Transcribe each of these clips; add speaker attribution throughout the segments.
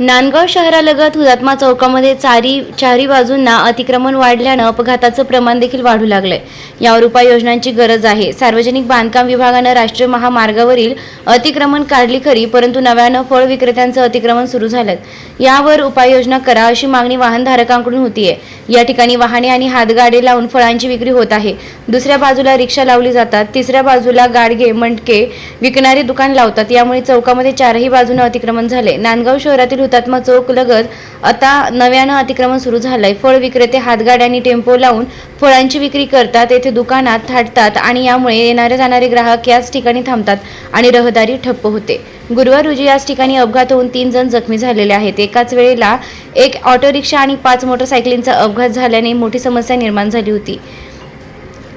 Speaker 1: नांदगाव शहरालगत हुतात्मा चौकामध्ये चारी चारी बाजूंना अतिक्रमण वाढल्यानं अपघाताचं प्रमाण देखील वाढू लागलंय. यावर उपाययोजनांची गरज आहे. सार्वजनिक बांधकाम विभागानं राष्ट्रीय महामार्गावरील अतिक्रमण काढली खरी परंतु नव्यानं फळ विक्रेत्यांचं अतिक्रमण सुरू झालं यावर उपाययोजना करा अशी मागणी वाहनधारकांकडून होतीये. या ठिकाणी वाहने आणि हातगाडे लावून फळांची विक्री होत आहे. दुसऱ्या बाजूला रिक्षा लावली जातात. तिसऱ्या बाजूला गाडगे मंडके विकणारे दुकान लावतात. यामुळे चौकामध्ये चारही बाजूनं अतिक्रमण झाले नांदगाव शहरातील हुतात्मा चौक लगत आता नव्यानं अतिक्रमण सुरू झालंय. फळ विक्रेते हातगाड्या आणि टेम्पो लावून फळांची विक्री करतात येथे दुकानात थाटतात आणि यामुळे येणारे जाणारे ग्राहक याच ठिकाणी थांबतात आणि रहदारी ठप्प होते. गुरुवार रोजी याच ठिकाणी अपघात होऊन तीन जण जखमी झालेले आहेत. एकाच वेळेला एक ऑटो रिक्षा आणि पाच मोटरसायकलींचा अपघात झाल्याने मोठी समस्या निर्माण झाली होती.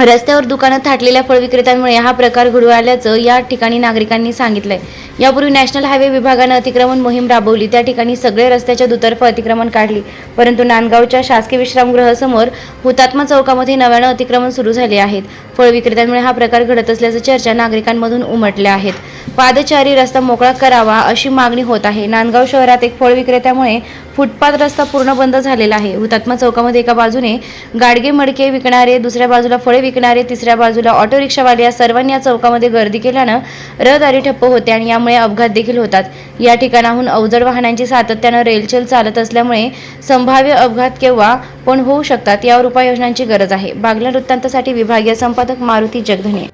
Speaker 1: रस्त्यावर दुकानात थाटलेल्या फळ विक्रेत्यांमुळे हा प्रकार घडू आल्याचं या ठिकाणी नागरिकांनी सांगितलंय. यापूर्वी नॅशनल हायवे विभागानं अतिक्रमण मोहीम राबवली. त्या ठिकाणी सगळे रस्त्याच्या दुतर्फ अतिक्रमण काढली. परंतु नांदगावच्या शासकीय विश्रामगृहासमोर हुतात्मा चौकामध्ये नव्यानं अतिक्रमण सुरू झाले आहेत. फळ विक्रेत्यांमुळे हा प्रकार घडत असल्याचं चर्चा नागरिकांमधून उमटल्या आहेत. पादचारी रस्ता मोकळा करावा अशी मागणी होत आहे. नांदगाव शहरात एक फळ विक्रेत्यामुळे फुटपाथ रस्ता पूर्ण बंद झालेला आहे. हुतात्मा चौकामध्ये एका बाजूने गाडगे मडके विकणारे दुसऱ्या बाजूला फळे विकणारे तिसऱ्या बाजूला ऑटो रिक्षावाले या सर्वांनी या चौकामध्ये गर्दी केल्यानं रहदारी ठप्प होते आणि यामुळे अपघात देखील होतात. या ठिकाणाहून अवजड वाहनांची सातत्यानं रेलचेल चालत असल्यामुळे संभाव्य अपघात केव्हा पण होऊ शकतात यावर उपाययोजनांची गरज आहे. बागला वृत्तांतासाठी विभागीय संपादक मारुती जगधने.